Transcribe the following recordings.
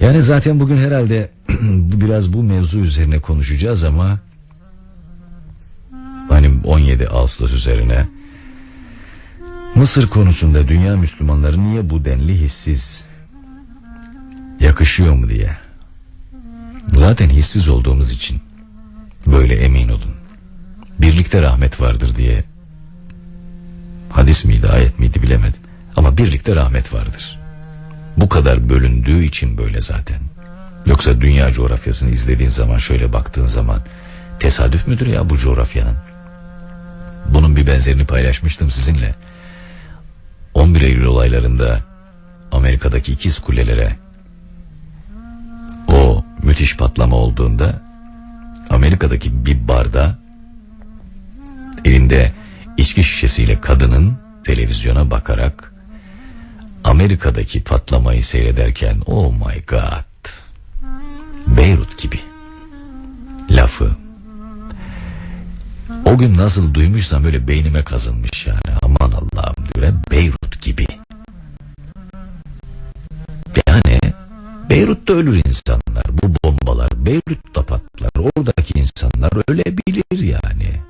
Yani zaten bugün herhalde biraz bu mevzu üzerine konuşacağız ama hani 17 Ağustos üzerine Mısır konusunda dünya Müslümanları niye bu denli hissiz yakışıyor mu diye. Zaten hissiz olduğumuz için böyle emin olun. Birlikte rahmet vardır diye. Hadis miydi ayet miydi bilemedim. Ama birlikte rahmet vardır. Bu kadar bölündüğü için böyle zaten. Yoksa dünya coğrafyasını izlediğin zaman şöyle baktığın zaman tesadüf müdür ya bu coğrafyanın? Bunun bir benzerini paylaşmıştım sizinle. 11 Eylül olaylarında Amerika'daki ikiz kulelere o müthiş patlama olduğunda Amerika'daki bir barda elinde içki şişesiyle kadının televizyona bakarak Amerika'daki patlamayı seyrederken oh my god Beyrut gibi lafı. O gün nasıl duymuşsam böyle beynime kazınmış yani. Aman Allah'ım diyor Beyrut gibi. Yani Beyrut'ta ölür insanlar bu bombalar Beyrut'ta patlar oradaki insanlar ölebilir yani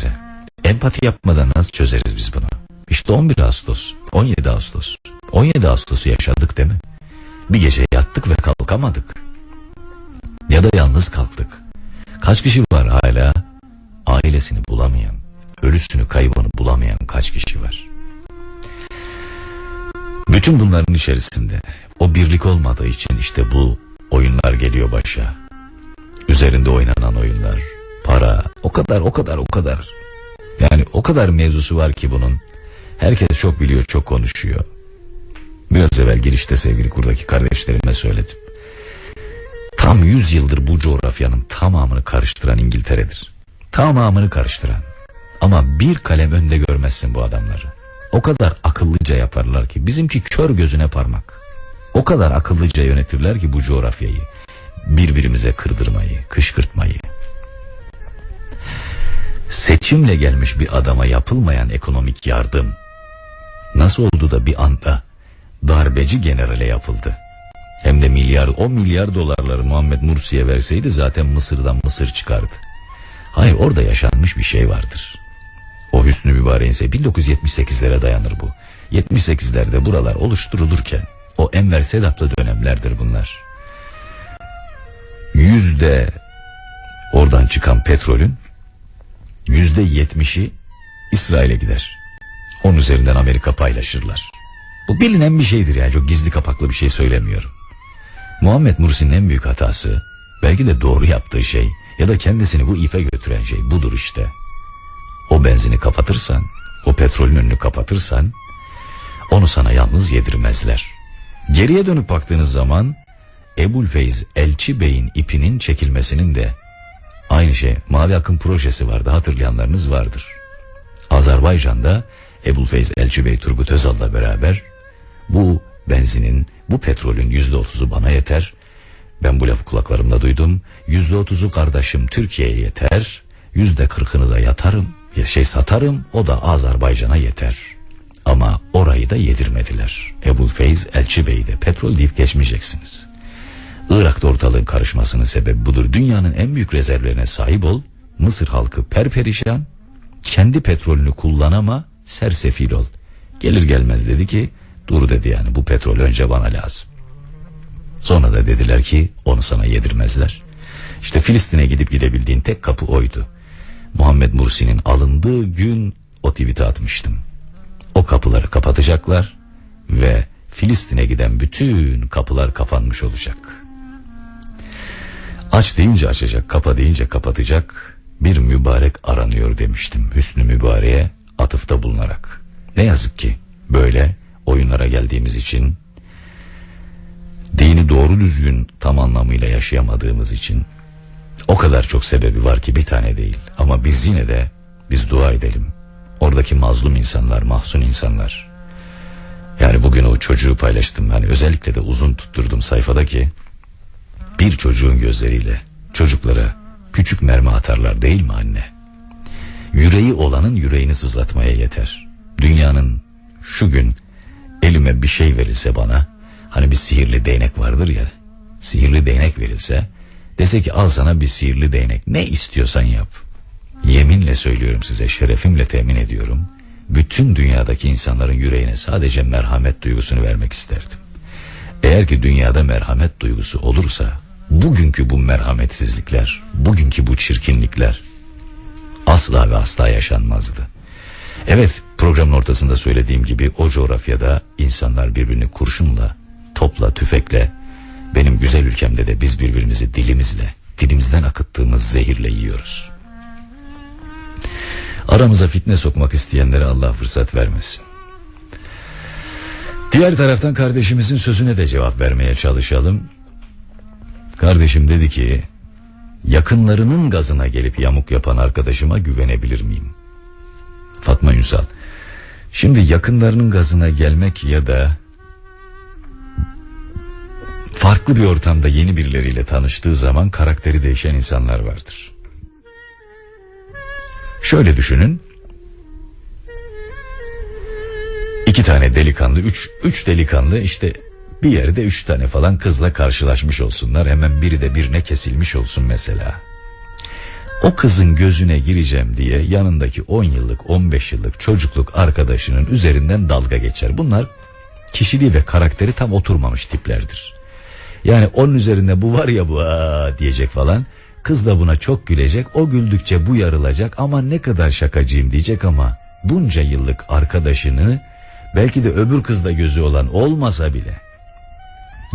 bir düşünsenize. Empati yapmadan nasıl çözeriz biz bunu? İşte 11 Ağustos, 17 Ağustos. 17 Ağustos'u yaşadık değil mi? Bir gece yattık ve kalkamadık. Ya da yalnız kalktık. Kaç kişi var hala ailesini bulamayan, ölüsünü kaybını bulamayan kaç kişi var? Bütün bunların içerisinde o birlik olmadığı için işte bu oyunlar geliyor başa. Üzerinde oynanan oyunlar, para, o kadar o kadar o kadar. Yani o kadar mevzusu var ki bunun. Herkes çok biliyor, çok konuşuyor. Biraz evvel girişte sevgili kurdaki kardeşlerime söyledim. Tam 100 yıldır bu coğrafyanın tamamını karıştıran İngiltere'dir. Tamamını karıştıran. Ama bir kalem önde görmezsin bu adamları. O kadar akıllıca yaparlar ki bizimki kör gözüne parmak. O kadar akıllıca yönetirler ki bu coğrafyayı. Birbirimize kırdırmayı, kışkırtmayı. Seçimle gelmiş bir adama yapılmayan ekonomik yardım nasıl oldu da bir anda darbeci generale yapıldı? Hem de milyar, o milyar dolarları Muhammed Mursi'ye verseydi zaten Mısır'dan Mısır çıkardı. Hayır orada yaşanmış bir şey vardır. O Hüsnü Mübarek'in ise 1978'lere dayanır bu. 78'lerde buralar oluşturulurken o Enver Sedat'lı dönemlerdir bunlar. Yüzde oradan çıkan petrolün yüzde yetmişi İsrail'e gider. Onun üzerinden Amerika paylaşırlar. Bu bilinen bir şeydir yani çok gizli kapaklı bir şey söylemiyorum. Muhammed Mursi'nin en büyük hatası belki de doğru yaptığı şey ya da kendisini bu ipe götüren şey budur işte. O benzini kapatırsan, o petrolün önünü kapatırsan onu sana yalnız yedirmezler. Geriye dönüp baktığınız zaman Ebulfeyz Elçi Bey'in ipinin çekilmesinin de aynı şey Mavi Akım projesi vardı hatırlayanlarınız vardır. Azerbaycan'da Ebulfeyz Elçi Bey Turgut Özal'la beraber bu benzinin bu petrolün yüzde otuzu bana yeter. Ben bu lafı kulaklarımda duydum. Yüzde otuzu kardeşim Türkiye'ye yeter. Yüzde kırkını da yatarım şey satarım o da Azerbaycan'a yeter. Ama orayı da yedirmediler. Ebu Feyz Elçi Bey de petrol deyip geçmeyeceksiniz. Irak'ta ortalığın karışmasının sebebi budur. Dünyanın en büyük rezervlerine sahip ol. Mısır halkı perperişan. Kendi petrolünü kullanama sersefil ol. Gelir gelmez dedi ki dur dedi yani bu petrol önce bana lazım. Sonra da dediler ki onu sana yedirmezler. İşte Filistin'e gidip gidebildiğin tek kapı oydu. Muhammed Mursi'nin alındığı gün o tweet'i atmıştım. O kapıları kapatacaklar ve Filistin'e giden bütün kapılar kapanmış olacak. Aç deyince açacak, kapa deyince kapatacak bir mübarek aranıyor demiştim Hüsnü Mübarek'e atıfta bulunarak. Ne yazık ki böyle oyunlara geldiğimiz için dini doğru düzgün tam anlamıyla yaşayamadığımız için o kadar çok sebebi var ki bir tane değil. Ama biz yine de biz dua edelim. Oradaki mazlum insanlar, mahzun insanlar. Yani bugün o çocuğu paylaştım. Hani özellikle de uzun tutturdum sayfadaki. Bir çocuğun gözleriyle çocuklara küçük mermi atarlar değil mi anne? Yüreği olanın yüreğini sızlatmaya yeter. Dünyanın şu gün elime bir şey verilse bana hani bir sihirli değnek vardır ya sihirli değnek verilse dese ki al sana bir sihirli değnek ne istiyorsan yap. Yeminle söylüyorum size şerefimle temin ediyorum. Bütün dünyadaki insanların yüreğine sadece merhamet duygusunu vermek isterdim. Eğer ki dünyada merhamet duygusu olursa bugünkü bu merhametsizlikler, bugünkü bu çirkinlikler asla ve asla yaşanmazdı. Evet programın ortasında söylediğim gibi o coğrafyada insanlar birbirini kurşunla, topla, tüfekle, benim güzel ülkemde de biz birbirimizi dilimizle, dilimizden akıttığımız zehirle yiyoruz. Aramıza fitne sokmak isteyenlere Allah fırsat vermesin. Diğer taraftan kardeşimizin sözüne de cevap vermeye çalışalım. Kardeşim dedi ki yakınlarının gazına gelip yamuk yapan arkadaşıma güvenebilir miyim? Fatma Ünsal. Şimdi yakınlarının gazına gelmek ya da farklı bir ortamda yeni birileriyle tanıştığı zaman karakteri değişen insanlar vardır. Şöyle düşünün. İki tane delikanlı, üç, üç delikanlı işte bir yerde üç tane falan kızla karşılaşmış olsunlar. Hemen biri de birine kesilmiş olsun mesela. O kızın gözüne gireceğim diye yanındaki 10 yıllık 15 yıllık çocukluk arkadaşının üzerinden dalga geçer. Bunlar kişiliği ve karakteri tam oturmamış tiplerdir. Yani onun üzerinde bu var ya bu diyecek falan. Kız da buna çok gülecek. O güldükçe bu yarılacak ama ne kadar şakacıyım diyecek ama bunca yıllık arkadaşını belki de öbür kızda gözü olan olmasa bile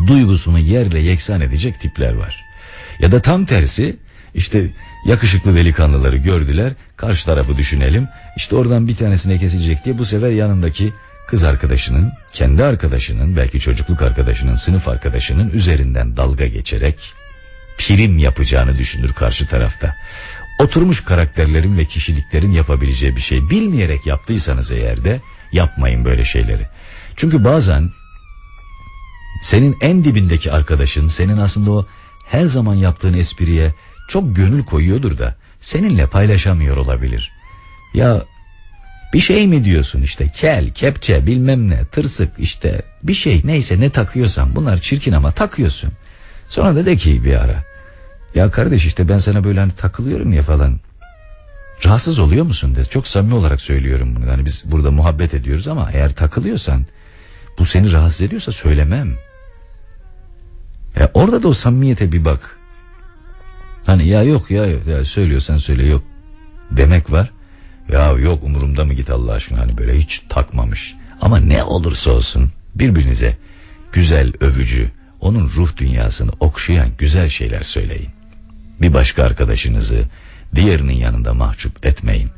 duygusunu yerle yeksan edecek tipler var. Ya da tam tersi işte yakışıklı delikanlıları gördüler karşı tarafı düşünelim işte oradan bir tanesine kesilecek diye bu sefer yanındaki kız arkadaşının kendi arkadaşının belki çocukluk arkadaşının sınıf arkadaşının üzerinden dalga geçerek prim yapacağını düşünür karşı tarafta. Oturmuş karakterlerin ve kişiliklerin yapabileceği bir şey bilmeyerek yaptıysanız eğer de yapmayın böyle şeyleri. Çünkü bazen senin en dibindeki arkadaşın senin aslında o her zaman yaptığın espriye çok gönül koyuyordur da seninle paylaşamıyor olabilir. Ya bir şey mi diyorsun işte kel, kepçe bilmem ne tırsık işte bir şey neyse ne takıyorsan bunlar çirkin ama takıyorsun. Sonra da de ki bir ara ya kardeş işte ben sana böyle hani takılıyorum ya falan rahatsız oluyor musun de çok samimi olarak söylüyorum bunu. Yani biz burada muhabbet ediyoruz ama eğer takılıyorsan bu seni rahatsız ediyorsa söylemem. Ya orada da o samimiyete bir bak. Hani ya yok ya, ya söylüyorsan söyle yok demek var. Ya yok umurumda mı git Allah aşkına hani böyle hiç takmamış. Ama ne olursa olsun birbirinize güzel övücü onun ruh dünyasını okşayan güzel şeyler söyleyin. Bir başka arkadaşınızı diğerinin yanında mahcup etmeyin.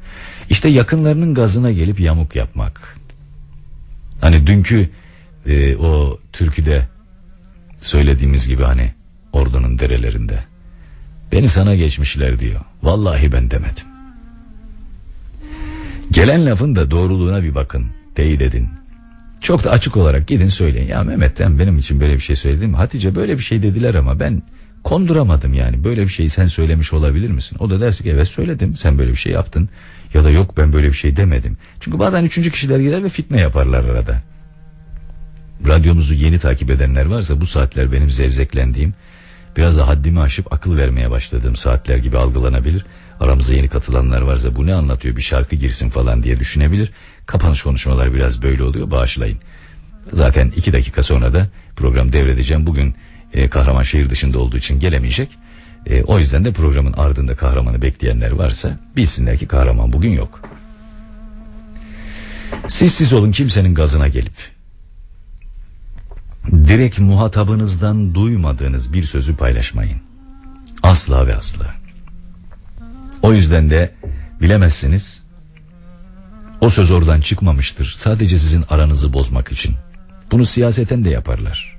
İşte yakınlarının gazına gelip yamuk yapmak. Hani dünkü e, o türküde söylediğimiz gibi hani ordunun derelerinde. Beni sana geçmişler diyor. Vallahi ben demedim. Gelen lafın da doğruluğuna bir bakın. Teyit edin. Çok da açık olarak gidin söyleyin. Ya Mehmet'ten benim için böyle bir şey söyledim. Hatice böyle bir şey dediler ama ben konduramadım yani. Böyle bir şeyi sen söylemiş olabilir misin? O da dersi ki evet söyledim. Sen böyle bir şey yaptın. Ya da yok ben böyle bir şey demedim. Çünkü bazen üçüncü kişiler girer ve fitne yaparlar arada. Radyomuzu yeni takip edenler varsa bu saatler benim zevzeklendiğim, biraz da haddimi aşıp akıl vermeye başladığım saatler gibi algılanabilir. Aramıza yeni katılanlar varsa bu ne anlatıyor bir şarkı girsin falan diye düşünebilir. Kapanış konuşmalar biraz böyle oluyor bağışlayın. Zaten iki dakika sonra da program devredeceğim. Bugün e, kahraman şehir dışında olduğu için gelemeyecek. E, o yüzden de programın ardında kahramanı bekleyenler varsa bilsinler ki kahraman bugün yok. Siz siz olun kimsenin gazına gelip direkt muhatabınızdan duymadığınız bir sözü paylaşmayın. Asla ve asla. O yüzden de bilemezsiniz o söz oradan çıkmamıştır. Sadece sizin aranızı bozmak için. Bunu siyaseten de yaparlar.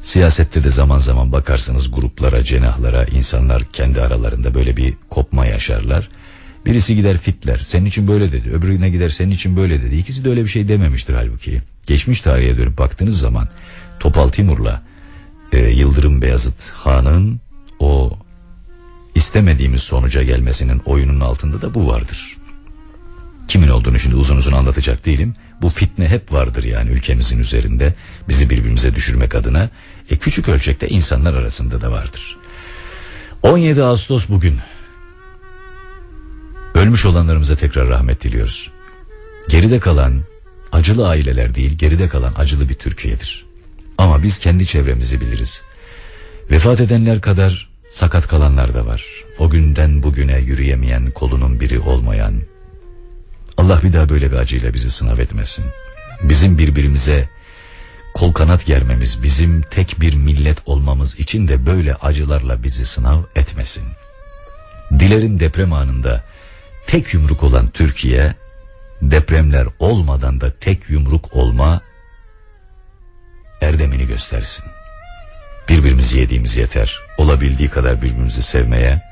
Siyasette de zaman zaman bakarsınız gruplara, cenahlara, insanlar kendi aralarında böyle bir kopma yaşarlar. Birisi gider fitler, senin için böyle dedi. Öbürüne gider senin için böyle dedi. İkisi de öyle bir şey dememiştir halbuki. Geçmiş tarihe dönüp baktığınız zaman Topal Timur'la e, Yıldırım Beyazıt Han'ın o istemediğimiz sonuca gelmesinin oyunun altında da bu vardır. Kimin olduğunu şimdi uzun uzun anlatacak değilim. Bu fitne hep vardır yani ülkemizin üzerinde bizi birbirimize düşürmek adına. E, küçük ölçekte insanlar arasında da vardır. 17 Ağustos bugün. Ölmüş olanlarımıza tekrar rahmet diliyoruz. Geride kalan acılı aileler değil, geride kalan acılı bir Türkiye'dir. Ama biz kendi çevremizi biliriz. Vefat edenler kadar sakat kalanlar da var. O günden bugüne yürüyemeyen, kolunun biri olmayan. Allah bir daha böyle bir acıyla bizi sınav etmesin. Bizim birbirimize kol kanat germemiz, bizim tek bir millet olmamız için de böyle acılarla bizi sınav etmesin. Dilerim deprem anında tek yumruk olan Türkiye, depremler olmadan da tek yumruk olma erdemini göstersin. Birbirimizi yediğimiz yeter. Olabildiği kadar birbirimizi sevmeye,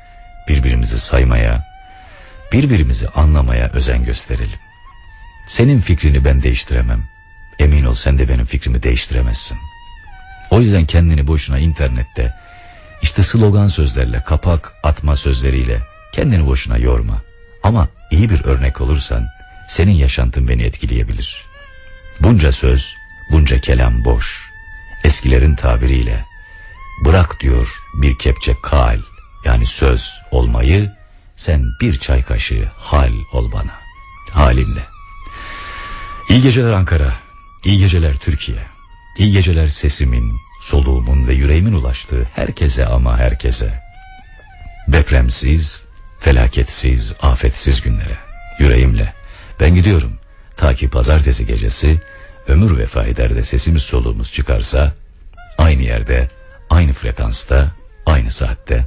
birbirimizi saymaya, birbirimizi anlamaya özen gösterelim. Senin fikrini ben değiştiremem. Emin ol sen de benim fikrimi değiştiremezsin. O yüzden kendini boşuna internette işte slogan sözlerle, kapak atma sözleriyle kendini boşuna yorma. Ama iyi bir örnek olursan senin yaşantın beni etkileyebilir. Bunca söz, bunca kelam boş. Eskilerin tabiriyle bırak diyor bir kepçe kal yani söz olmayı sen bir çay kaşığı hal ol bana halinle. İyi geceler Ankara, iyi geceler Türkiye, iyi geceler sesimin, soluğumun ve yüreğimin ulaştığı herkese ama herkese. Depremsiz, felaketsiz, afetsiz günlere, yüreğimle. Ben gidiyorum, ta ki pazartesi gecesi ömür vefa eder de sesimiz soluğumuz çıkarsa, aynı yerde, aynı frekansta, aynı saatte